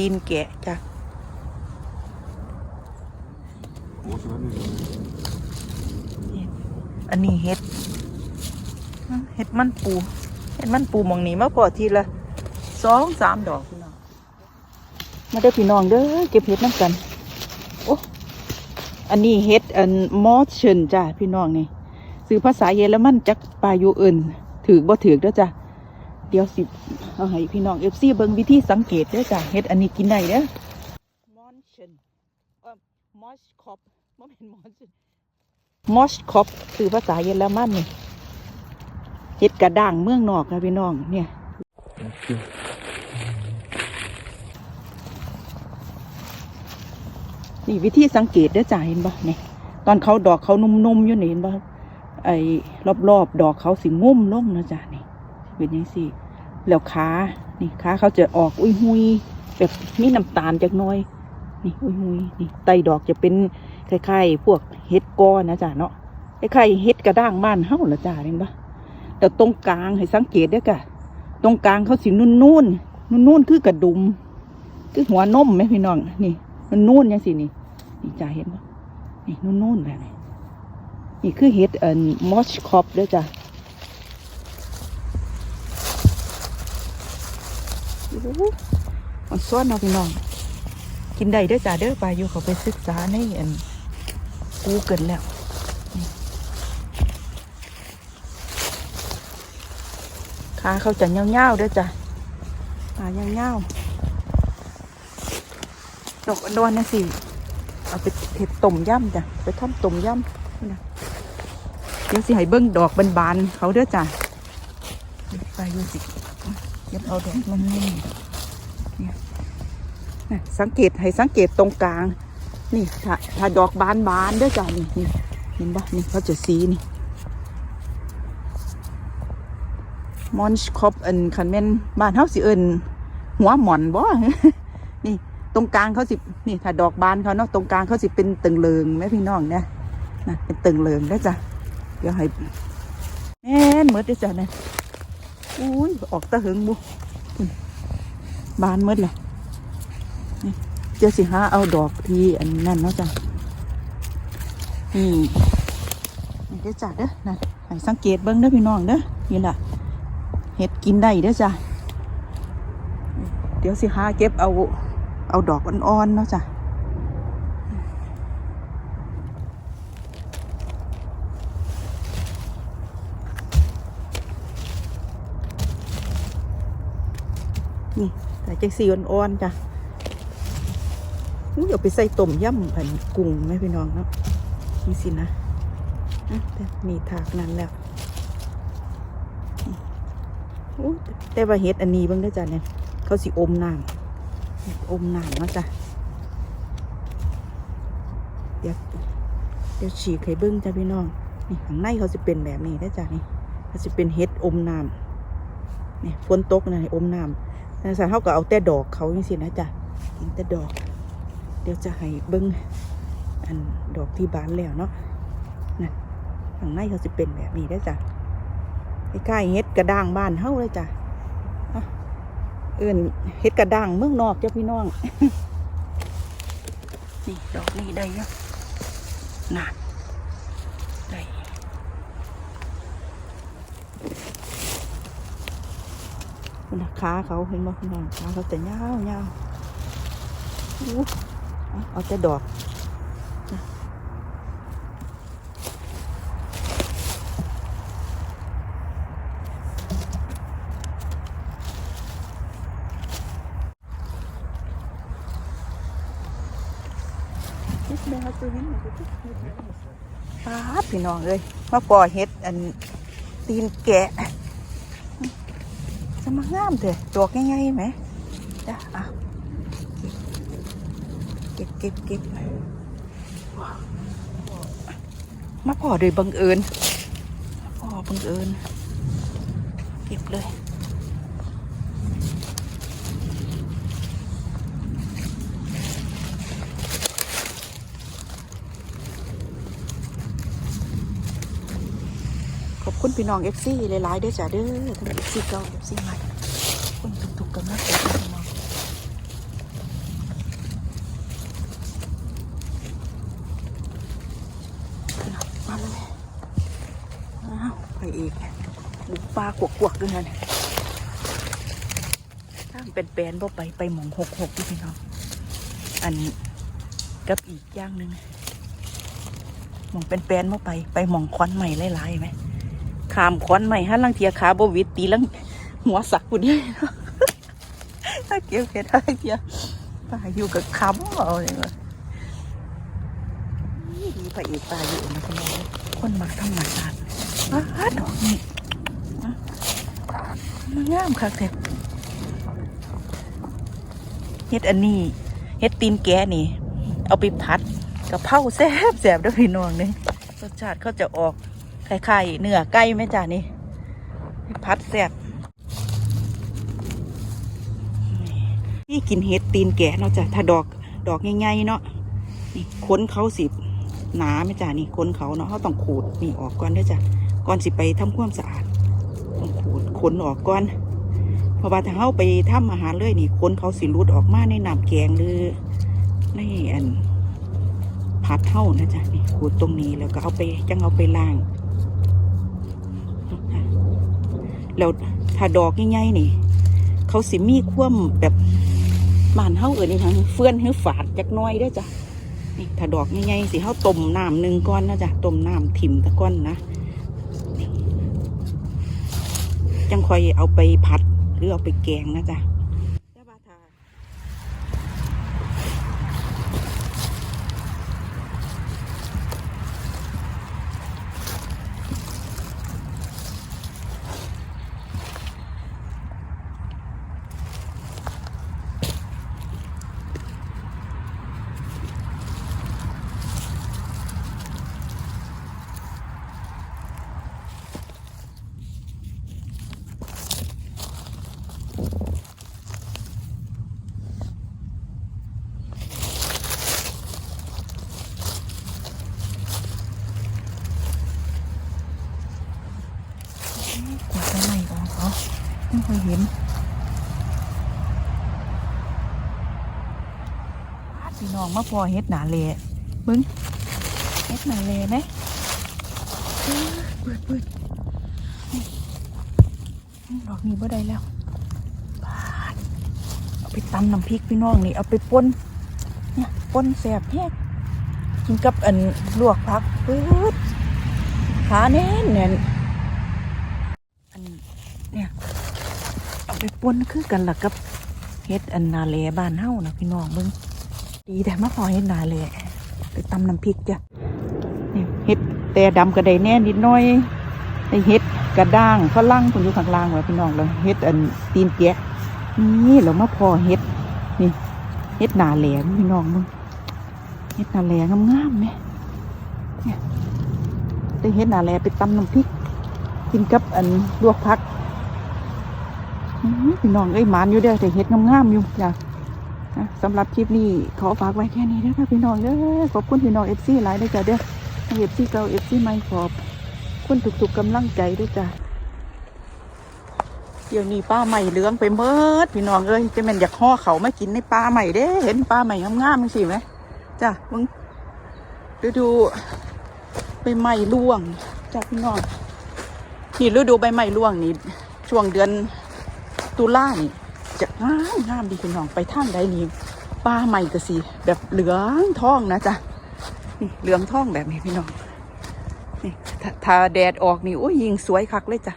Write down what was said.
ตีนแกะจ้ะอันนี้เห็ด เห็ดมันปู เห็ดมันปูมองนี้มาพอทีละสองสามดอกพี่น้อง มาเด้อพี่น้องเด้อเก็บเห็ดน้ำกัน โอ้ อันนี้เห็ดอันมอสเชนจ้ะพี่น้องนี่สื่อภาษาเยอรมันจักปลายู่อื่นถือบ่ถือเด้อจ้ะ เดี๋ยวสิเอาให้พี่น้องเอฟซีเบิ่งวิธีสังเกตเด้อจ้ะเห็ดอันนี้กินได้เด้อมอนเชนเอ่อมอสคอปบ่แม่นมอนเชนมอสคอปคือภาษาเยอรมันนี่เห็ดกระด้างเมืองนอกนะพี่น้องเนี่ยนี่วิธีสังเกตได้อจ้าเห็นปะเนี่ยตอนเขาดอกเขานุ่มๆอยู่นี่เห็นปะไอ้รอบๆดอกเขาสิงุ่มลงนะจ้านี่ เป็นยังสิแล้วขานี่ขาเขาจะออกอุ้ยหุยแบบมีน้ำตาลจากน้อย นี่อุ้ยหุยนี่ไตดอกจะเป็นคล้ายๆพวกเห็ดก้อนนะจ้าเนาะคล้ายๆเห็ดกระด้างบ้านเฮ้าละจ้าเห็นปะแต่ตรงกลางให้สังเกตด้อกะตรงกลางเขาสินุ่นๆนุ่นๆคือกระดุม คือหัวนมไหมพี่น้องนี่มันนุ่นยังสินี่นี่จ้าเห็นปะนี่นุ่นนุ่นๆแบบนี้นี่คือเห็ดเอ่อมอชคอปด้วยจ้ะโอ้โห มันซ้อนเนาะพี่น้อง กินได้เด้อจ้าเด้อไปอยู่เขาไปศึกษาในอันกูเกินแล้วขาเขาจะเงาๆเด้อจ้ะขาเงาๆดอกอันดอนนะสิ เอาไปเห็ดต้มย่ำจ้ะ ไปทำต้มย่ำนี่นะเดี๋ยวสิให้เบิ้งดอกบานๆเขาเด้อจ้ะไปดูสิ เก็บเอาดอกมันนี่เนี่ยน่ะสังเกตให้สังเกตตรงกลาง นี่ถ้าถ้าดอกบานบานเด้อจ้ะนี่นี่เห็นปะนี่เขาจะสีนี่มอนชคอปอันคันแม่นบ้านเฮาสิเอินหัวหมอนบ่นี่ ตรงกลางเขาสินี่ ถ้าดอกบานเขาเนาะตรงกลางเขาสิเป็นตึงเลิงไหมพี่น้องเนี่ยนะเป็นตึงเลิงได้จ้ะเดี๋ยวให้แม่นหมดได้จ้ะเนี่ย อุ้ยออกตะหึงบุบานหมดเลยเจ้าสิหาเอาดอกทีอันนั่นเนาะจ้ะนี่นี่ได้อจ้ะเด้อนะให้สังเกตเบิ้งเด้อพี่น้องเด้อนี่แหละเห็ดกินได้เด้อจ้ะเดี๋ยวสิหาเก็บเอาเอาดอกอ่อนๆเนาะจ้ะ นี่แต่จังสีอ่อนๆจ้ะอุ๊ยเดี๋ยวไปใส่ต้มย่ำอันกุ้งไหมพี่น้องเนาะนี่สินะแต่มีถากนั้นแล้วอู้แต่ว่าเห็ดอันนี้เบ้างเด้จ้ะเนี่ย เขาสิอมน้ำอมนามเนาะจ้ะเดี๋ยวเดี๋ยวฉีกให้เบิ้งจ้ะพี่น้อง นี่ข้างในเขาจะเป็นแบบนี้ได้จ้ะนี่เขาจะเป็นเห็ดอมน้ำนี่ฝนตกนะอมน้ำ แต่สารเขาก็เอาแต่ดอกเขาอย่างสินะจ้ะกินแต่ดอก เดี๋ยวจะให้เบิ้งอันดอกที่บานแล้วเนาะนั่นข้างในเขาจะเป็นแบบนี้ได้จ้ะใกล้ๆเห็ดกระด้างบ้านเฮาเลยจ้ะเอื่นเฮ็ดกระดังเมืองนอกเจ้าพี่น้อง นี่ดอกนี้ได้เยอะน่ะ คุณขาเขาเห็นบ่พี่น้องขาเขาจะยาวยาวเอาแต่ดอกป้าพี่น้องเลยมาปล่อยเฮ็ดอันตีนแกะ มางามเถอะดอกง่ายๆไหมจ้ะอะเก็บเก็บเก็บว้าวมาพอโดยบังเอิญพอบังเอิญเก็บเลย พี่น้องเอฟซีหลายๆเด้อจ้ะเด้อทั้งเอฟซีเก่าเอฟซีใหม่คนถูกๆกันมากเลยพี่น้องมาเลยอ้าวไปอีกบุกปลากวกๆด้วยนะถ้าเป็นแปลนบ่ไปไปหมองหกหกพี่น้องอันกับอีกอย่างหนึ่งมองเป็นแปเมื่อไปไปหมองควันใหม่หลายๆไหม ขามควันใหม่ฮะลังเทียขาบวิดตีลังหัวสักคุณเนี่ยถ้าเกี่ยวเห็ดอะไรเทียป้าอยู่กับคำเอาเลยว่ะนี่ดีพระเอกตาอยู่นะพี่น้องคนมาทำงานศาตร์ป้าดอกนี่มันงามค่ะแต่เฮ็ดอันนี้เฮ็ดตีนแกนี่ เอาไปพัดกับเผาแซ่บแซ่บด้วยพี่น้องเนี่รสชาติเขาจะออก คล้ายๆเนื้อไก่ไหมจ้านี่พัดแซ่บนี่กินเห็ดตีนแกะเนาะจ้ะถ้าดอกดอกใหญ่ๆเนาะนี่ค้นเขาสิหนาไหมจ้ะนี่ค้นเขาเนาะเขาต้องขูดนี่ออกก่อนเด้อจ้ะก่อนสิไปทำความสะอาดต้องขูดขนออกก่อนเพราะว่าถ้าเขาไปทำอาหารเลยนี่ค้นเขาสิรุดออกมาในน้ำแกงหรือในอันผัดเท่านะจ๊ะนี่ขูดตรงนี้แล้วก็เอาไปจังเอาไปล้าง แล้วถ้าดอกใหญ่ๆนี่ เขาสิมีคว่ำแบบบานเฮาเอิญนอีหยังเฟื่อนหรือฝาดจักน้อยได้จ้ะนี่ถ้าดอกใหญ่ๆสิเฮาต้มน้ำหนึ่งก้อนนะจ้ะต้มน้ำถิ่มตะก้อนนะจังค่อยเอาไปผัดหรือเอาไปแกงนะจ้ะแต่ว่าถ้ากวาดไปไหนออกเขา ไม่เคยเห็นพี่น้องมาพอเฮ็ดหนาเลมึงเฮ็ดหนาเลไหมเปิดเปิดนี่ดอกนี้บ่ได้แล้วปาดเอาไปตำน้ำพริกพี่น้องนี่เอาไปป่นเนี่ยป่นแสบแฮกกินกับอันลวกผักปื๊ดขาแน่นแน่น อันเนี่ยเอา ไปปนคือกันล่ะกับเฮ็ดอันนาเลบ้านเฮานะพี่น้องมึงดีแต่มาพอเฮ็ดนาเลไปตำน้ำพริกจ้ะเนี่ยเฮ็ดแต่ดำกระไดแน่นิดหน้อยไอเฮ็ดกระด้างฝรั่งคนอยู่ข้างล่างไว้พี่น้องแล้วเฮ็ดอันตีนแกะนี่เรามาพอเฮ็ดนี่เฮ็ดนาแหลมพี่น้องมึงเฮ็ดนาแหลงามๆไหมเนี่ยได้เฮ็ดนาแหลไปตำน้ำพริกกินกับอันลวกผัก พี่น้องเอ้ยหมานอยู่เด้อแต่เห็ดงามๆอยู่จ้ะสำหรับคลิปนี้ขอฝากไว้แค่นี้นะคะพี่น้องเด้อขอบคุณพี่น้องเอฟซีหลายด้วยจ้ะเด้อเอฟซีเก่าเอฟซีใหม่ขอบคุณทุกๆกำลังใจด้วยจ้ะเดี๋ยวนี้ป้าใหม่เหลืองไปเมิดพี่น้องเอ้ยจะเป็นอยากห่อเขาไม่กินในป้าใหม่เด้ เห็นป้าใหม่งามๆสิไหมจ้ะมึงดูดูใบไม้ร่วงจ้ะพี่น้องนี่ฤดูใบไม้ร่วงนี่ช่วงเดือน ตุลานี่จะงามงามดีพี่น้องไปทางใดนี่ปลาใหม่ก็สีแบบเหลืองทองนะจ๊ะนี่เหลืองทองแบบนี้พี่น้องนี่ถ้าถ้าแดดออกนี่โอ้ยยิงสวยคักเลยจ้ะ